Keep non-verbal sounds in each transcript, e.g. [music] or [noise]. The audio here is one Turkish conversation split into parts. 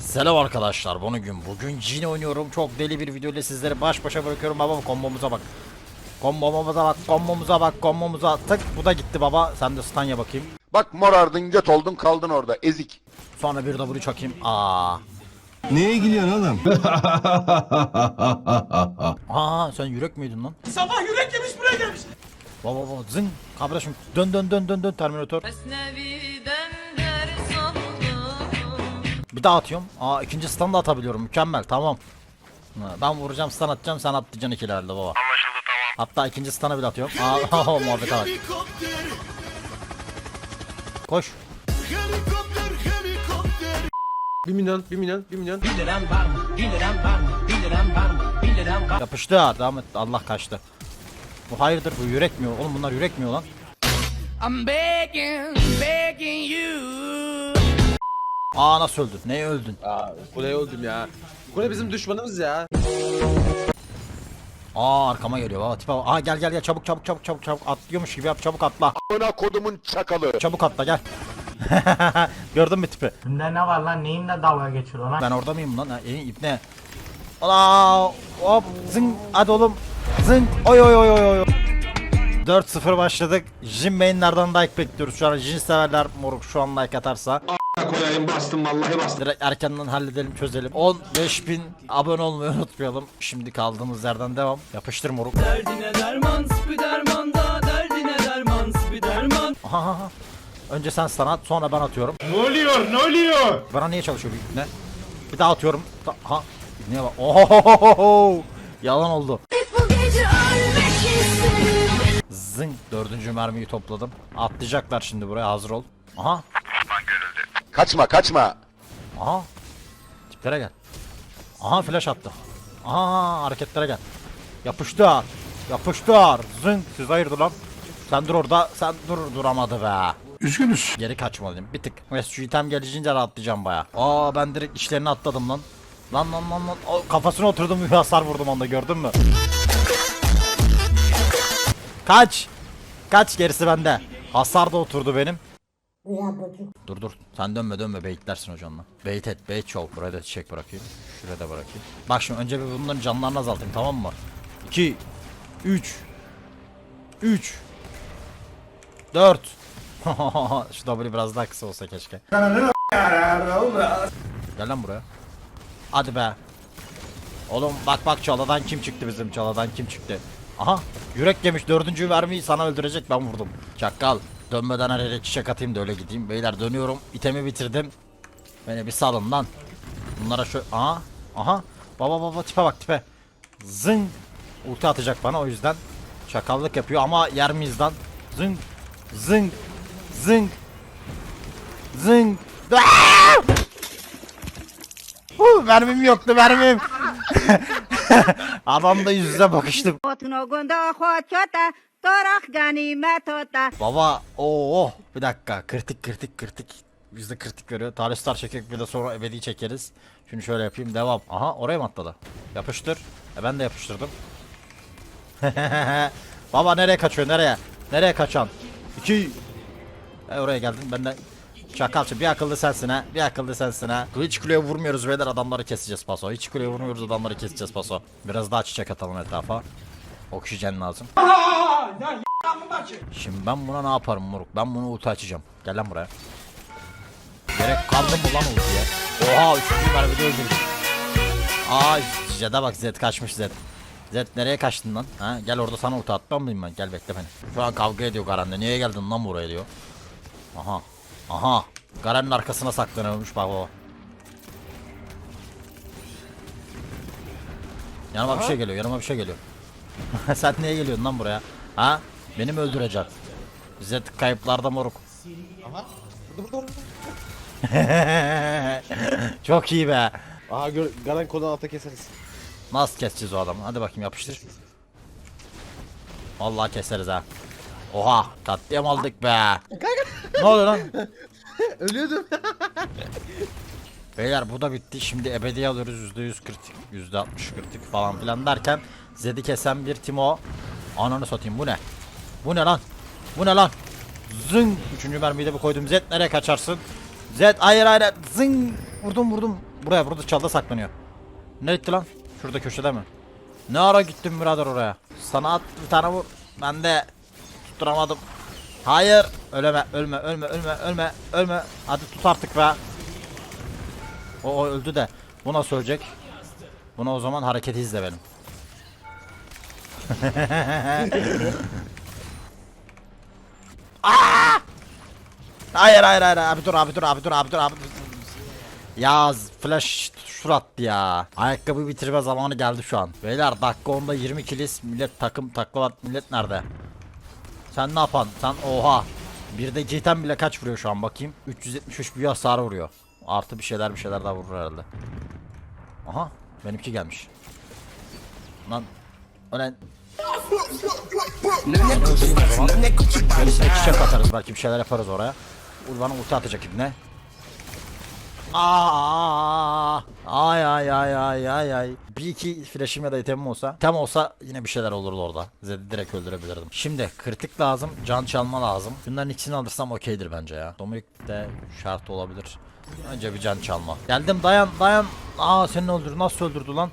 Selam arkadaşlar bugün bugün Jin oynuyorum. Çok deli bir video ile sizleri baş başa bırakıyorum baba. Kombomuza bak. Kombomuza bak kombomuza bak kombomuza tık. Bu da gitti baba. Sen de stanya bakayım. Bak morardın göt oldun kaldın orada. Ezik. Sonra bir W çakayım. Aa. Neye gülüyorsun oğlum? [laughs] Aa sen yürek miydin lan? Sabah yürek yemiş buraya gelmiş. Baba baba zın. Kardeşim dön dön dön dön dön. Terminator. Aldım Bir daha atıyorum. Aa ikinci stun da atabiliyorum. Mükemmel tamam. Ben vuracağım stun atacağım sen atlayacaksın ikilerde baba. Anlaşıldı tamam. Hatta ikinci stun'ı bile atıyorum. Aa [laughs] muhabbete bak Helikopter, Koş. Helikopter, helikopter. 1 milyon, 1 milyon, 1 milyon. Yapıştı ha devam et. Allah kaçtı. Bu hayırdır bu yürekmiyor. Oğlum bunlar yürekmiyor lan. I'm begging, begging Aa nasıl öldün neye öldün Aa, Kule öldüm ya. Kule bizim düşmanımız ya. Aa arkama geliyor baba tipe bak. Aa gel gel gel çabuk çabuk çabuk çabuk çabuk atlıyormuş gibi yap çabuk atla Amına kodumun çakalı. Çabuk atla gel [laughs] Gördün mü tipi Bunda ne var lan? Neyinle dalga geçiyor lan? Ben orada mıyım lan? Ha, e, ipne. Ala hop zın hadi oğlum. Zın oy oy oy oy oy. 4-0 başladık. Jin mainlerden like bekliyoruz. Şu an Jin severler moruk şu an like atarsa. Koyayım bastım vallahi bastım. Direkt erkenden halledelim çözelim. 15.000 abone olmayı unutmayalım. Şimdi kaldığımız yerden devam. Yapıştır moruk. Derdine derman, spiderman da derdine derman, spiderman. Aha, aha, aha. Önce sen sana at sonra ben atıyorum. Ne oluyor? Ne oluyor? Bana niye çalışıyor bu ipne? Bir daha atıyorum. Ha. Niye bak? Ohohohoho. Yalan oldu. Bu gece ölmek isterim Zing dördüncü mermiyi topladım. Atlayacaklar şimdi buraya hazır ol. Aha Kaçma kaçma. aha. Tiplere gel. Aha flash attı. Aha hareketlere gel. Yapıştır. Yapıştır. Zing siz hayırdır lan. Sen dur orada. Sen dur duramadı be. Üzgünüz. Geri kaçmalıyım bir tık. Mesela şu item gelince rahatlayacağım baya. Aa ben direkt işlerini atladım lan. Lan lan lan lan. O, kafasına oturdum bir hasar vurdum onda gördün mü? Kaç. Kaç gerisi bende. Hasar da oturdu benim. Dur dur. Sen dönme dönme beyitlersin hocanla. Beyit et beyit şov. Buraya da çiçek bırakayım. Şuraya da bırakayım. Bak şimdi önce bir bunların canlarını azaltayım tamam mı? 2 3 3 4 Şu W biraz daha kısa olsa keşke. Gel lan buraya. Hadi be. Oğlum bak bak çaladan kim çıktı bizim çaladan kim çıktı? Aha yürek yemiş dördüncü vermeyi sana öldürecek ben vurdum. Çakal dönmeden her yere çiçek atayım da öyle gideyim. Beyler dönüyorum itemi bitirdim. Beni bir salın lan. Bunlara şu aha aha baba baba tipe bak tipe. Zın ulti atacak bana o yüzden çakallık yapıyor ama yer miyiz lan? Zın zın zın zın mermim yoktu mermim. [laughs] [laughs] Adamla yüz yüze bakıştık. Baba oo bir dakika kritik kritik kritik. Bizde kritik veriyor. Tarih star çekecek bir de sonra ebedi çekeriz. Şunu şöyle yapayım devam. Aha oraya mı atladı? Yapıştır. E ben de yapıştırdım. [laughs] Baba nereye kaçıyor nereye? Nereye kaçan? İki. E oraya geldin ben de Çakalçı bir akıllı sensin ha. Bir akıllı sensin ha. Hiç kuleye vurmuyoruz beyler adamları keseceğiz paso. Hiç kuleye vurmuyoruz adamları keseceğiz paso. Biraz daha çiçek atalım etrafa. Oksijen lazım. Şimdi ben buna ne yaparım moruk? Ben bunu ulti açacağım. Gel lan buraya. Gerek kaldı mı lan ultiye? Oha üçüncü mermide öldürdüm. Aa Zed'e bak Zed kaçmış Zed. Zed nereye kaçtın lan? Ha gel orada sana ulti atmam mıyım ben? Gel bekle beni. Şu an kavga ediyor Garen'le. Niye geldin lan buraya diyor. Aha. Aha. Garen'in arkasına saklanıyormuş bak baba. Yanıma bir şey geliyor. Yanıma bir şey geliyor. [laughs] Sen niye geliyorsun lan buraya? Ha? Beni mi öldüreceksin? Zed kayıplarda moruk. [laughs] Çok iyi be. Aha gör, Garen kolunu alta keseriz. Nasıl keseceğiz o adamı? Hadi bakayım yapıştır. Vallahi keseriz ha. Oha katliam aldık be. Ne oluyor lan? [laughs] Ölüyordum. [laughs] Beyler bu da bitti. Şimdi ebedi alıyoruz. %100 kritik, %60 kritik falan filan derken Zed'i kesen bir Timo. Ananı satayım bu ne? Bu ne lan? Bu ne lan? Zın. Üçüncü mermiyi de bu koydum. Zed nereye kaçarsın? Zed hayır hayır. Zın. Vurdum vurdum. Buraya burada çalda saklanıyor. Ne gitti lan? Şurada köşede mi? Ne ara gittin birader oraya? Sana at bir tane vur. Ben de tutturamadım. Hayır. Öleme, ölme, ölme, ölme, ölme, ölme. Hadi tut artık be. O, o öldü de. Bu nasıl ölecek? Buna o zaman hareketi izle benim. [laughs] Aa! Hayır hayır hayır abi dur abi dur abi dur abi dur abi. Ya flash şurattı ya. Ayakkabı bitirme zamanı geldi şu an. Beyler dakika 10'da 20 kilis millet takım takla millet nerede? Sen ne yapan? Sen oha. Bir de Citan bile kaç vuruyor şu an bakayım. 373 bir hasar vuruyor. Artı bir şeyler bir şeyler daha vurur herhalde. Aha benimki gelmiş. Lan Ulan Gerisine çiçek atarız belki bir şeyler yaparız oraya. Urban'a ulti atacak ibne. Aa, ay ay ay ay ay ay. Bir iki flash'im ya da itemim olsa, tem olsa yine bir şeyler olurdu orada. Zed'i direkt öldürebilirdim. Şimdi kritik lazım, can çalma lazım. Bunların ikisini alırsam okeydir bence ya. Dominik de şart olabilir. Önce bir can çalma. Geldim dayan dayan. Aa seni öldürdü. Nasıl öldürdü lan?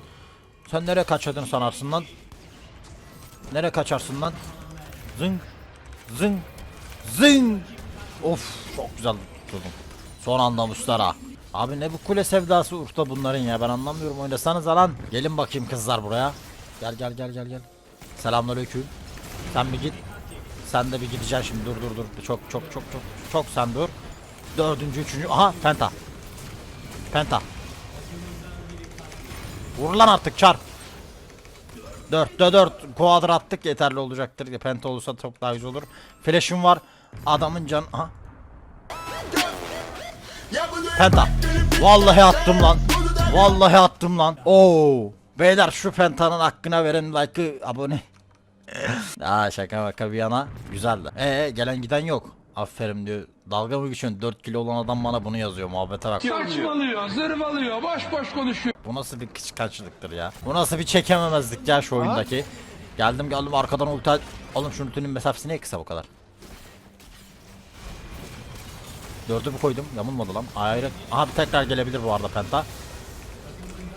Sen nereye kaçırdın sanarsın lan? Nereye kaçarsın lan? Zing. Zing. Zing. Of çok güzel tutturdum. Son anda Mustara. Abi ne bu kule sevdası Urf'ta bunların ya ben anlamıyorum oynasanız lan. Gelin bakayım kızlar buraya. Gel gel gel gel gel. Selamünaleyküm. Sen bir git. Sen de bir gideceksin şimdi dur dur dur. Çok çok çok çok çok sen dur. Dördüncü üçüncü. Aha penta. Penta. Vur lan artık çar. 4'te 4 kuadra attık yeterli olacaktır. Penta olursa çok daha güzel olur. Flash'ım var. Adamın can... Aha. Penta. Vallahi attım lan. Vallahi attım lan. Oo. Beyler şu Penta'nın hakkına veren like'ı abone. [laughs] Aa şaka maka bir yana. Güzeldi. Ee gelen giden yok. Aferin diyor. Dalga mı geçiyorsun? 4 kilo olan adam bana bunu yazıyor. Muhabbete bak. Saçmalıyor, zırvalıyor, boş boş konuşuyor. Bu nasıl bir kıskançlıktır ya? Bu nasıl bir çekememezlik ya şu oyundaki? Geldim geldim arkadan ulti Oğlum şunun ultinin mesafesi niye kısa bu kadar? Dördü mü koydum? Yamulmadı lan. Ayrı. Aha bir tekrar gelebilir bu arada Penta.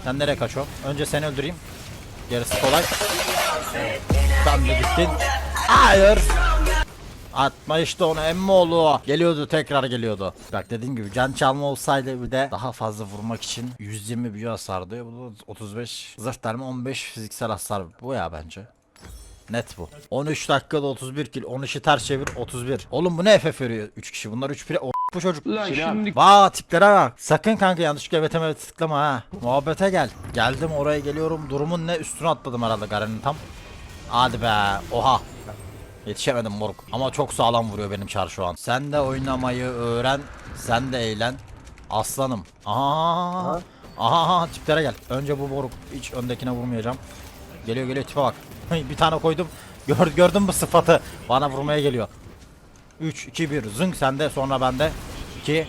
Sen nereye kaçıyorsun? Önce seni öldüreyim. Gerisi kolay. Sen de gittin. Hayır. Atma işte onu emmoğlu. Geliyordu tekrar geliyordu. Bak dediğim gibi can çalma olsaydı bir de daha fazla vurmak için 120 büyü hasar. Bu da 35 zırh derme 15 fiziksel hasar. Bu ya bence. Net bu. 13 dakikada 31 kill. 13'ü ters çevir 31. Oğlum bu ne FF veriyor 3 kişi. Bunlar 3 pire bu çocuk. Lan şimdi Vaa tiplere bak. Sakın kanka yanlışlıkla evet evet tıklama ha. Muhabbete gel. Geldim oraya geliyorum. Durumun ne? Üstüne atladım herhalde Garen'in tam. Hadi be. Oha. Yetişemedim moruk. Ama çok sağlam vuruyor benim çar şu an. Sen de oynamayı öğren. Sen de eğlen. Aslanım. Aha. Aha, aha tiplere gel. Önce bu moruk. Hiç öndekine vurmayacağım. Geliyor geliyor tipe bak. [laughs] bir tane koydum. Gör, gördün mü sıfatı? Bana vurmaya geliyor. 3, 2, 1. Zınk sende sonra bende. 2.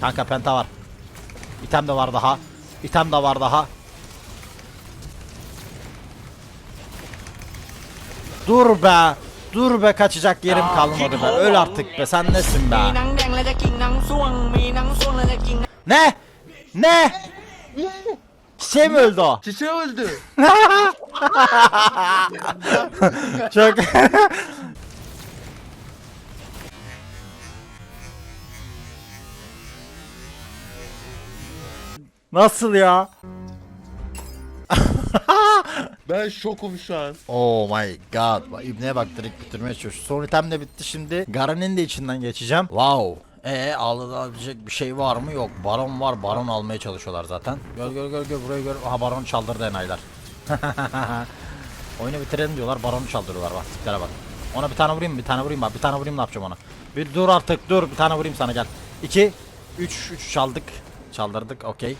Kanka penta var. İtem de var daha. İtem de var daha. Dur be. Dur be kaçacak yerim kalmadı be. Öl artık be. Sen nesin be? Ne? Ne? Çiçeğe mi öldü o? [laughs] Çiçeği öldü. Çok [laughs] Nasıl ya? [laughs] Ben şokum şu an. Oh my god. Bak, İbneye bak direkt bitirmeye çalışıyor. Son item de bitti şimdi. Garen'in de içinden geçeceğim. Wow. Ee alınabilecek bir şey var mı? Yok. Baron var. Baron almaya çalışıyorlar zaten. Gör gör gör gör burayı gör. Aha baron çaldırdı enayiler. [laughs] Oyunu bitirelim diyorlar. Baronu çaldırıyorlar bak. Tiplere bak. Ona bir tane vurayım bir tane vurayım bak. Bir tane vurayım ne yapacağım ona. Bir dur artık dur. Bir tane vurayım sana gel. 2 3 3 çaldık. Çaldırdık. Okey.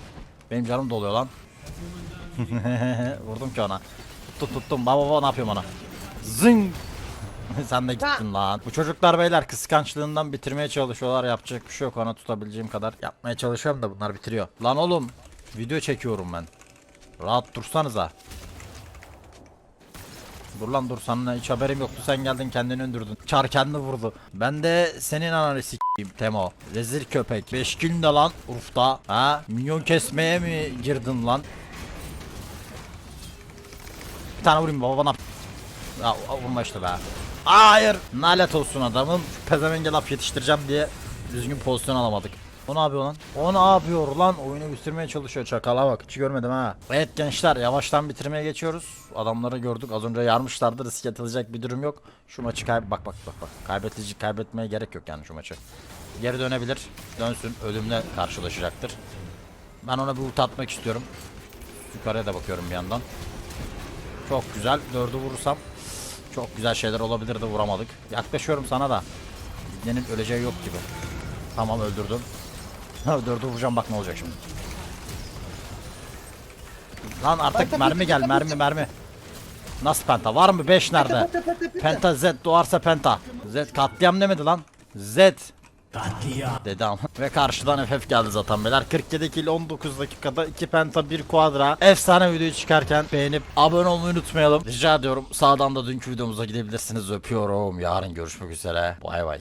Benim canım doluyor lan. [laughs] Vurdum ki ona. Tuttum tuttum. Baba baba ne yapıyorum ona? Zing. [laughs] Sen de gittin lan. Bu çocuklar beyler kıskançlığından bitirmeye çalışıyorlar. Yapacak bir şey yok. Ona tutabileceğim kadar yapmaya çalışıyorum da bunlar bitiriyor. Lan oğlum. Video çekiyorum ben. Rahat dursanıza. Dur lan dur sana hiç haberim yoktu sen geldin kendini öldürdün. Çar kendi vurdu. Ben de senin ananı sik Temo. Rezil köpek. 5 günde lan Urf'ta. Ha? Minyon kesmeye mi girdin lan? Bir tane vurayım baba bana. Ya vurma işte be. Hayır. Nalet olsun adamın. Pezevenge laf yetiştireceğim diye düzgün pozisyon alamadık. O ne yapıyor lan? O ne yapıyor lan? Oyunu bitirmeye çalışıyor çakala bak. Hiç görmedim ha. Evet gençler yavaştan bitirmeye geçiyoruz. Adamları gördük. Az önce yarmışlardı. Risk atılacak bir durum yok. Şu maçı kay bak bak bak bak. Kaybetici kaybetmeye gerek yok yani şu maçı. Geri dönebilir. Dönsün. Ölümle karşılaşacaktır. Ben ona bir ult atmak istiyorum. Yukarıya da bakıyorum bir yandan. Çok güzel. Dördü vurursam çok güzel şeyler olabilirdi vuramadık. Yaklaşıyorum sana da. İbnenin öleceği yok gibi. Tamam öldürdüm. Dördü vuracağım bak ne olacak şimdi. Lan artık mermi gel mermi mermi. Nasıl penta? Var mı 5 nerede? Penta Z doğarsa penta. Z katliam demedi lan. Z. Dedi ama. Ve karşıdan FF geldi zaten beyler. 47 kill 19 dakikada 2 penta 1 quadra. Efsane videoyu çıkarken beğenip abone olmayı unutmayalım. Rica ediyorum sağdan da dünkü videomuza gidebilirsiniz. Öpüyorum. Yarın görüşmek üzere. Bay bay.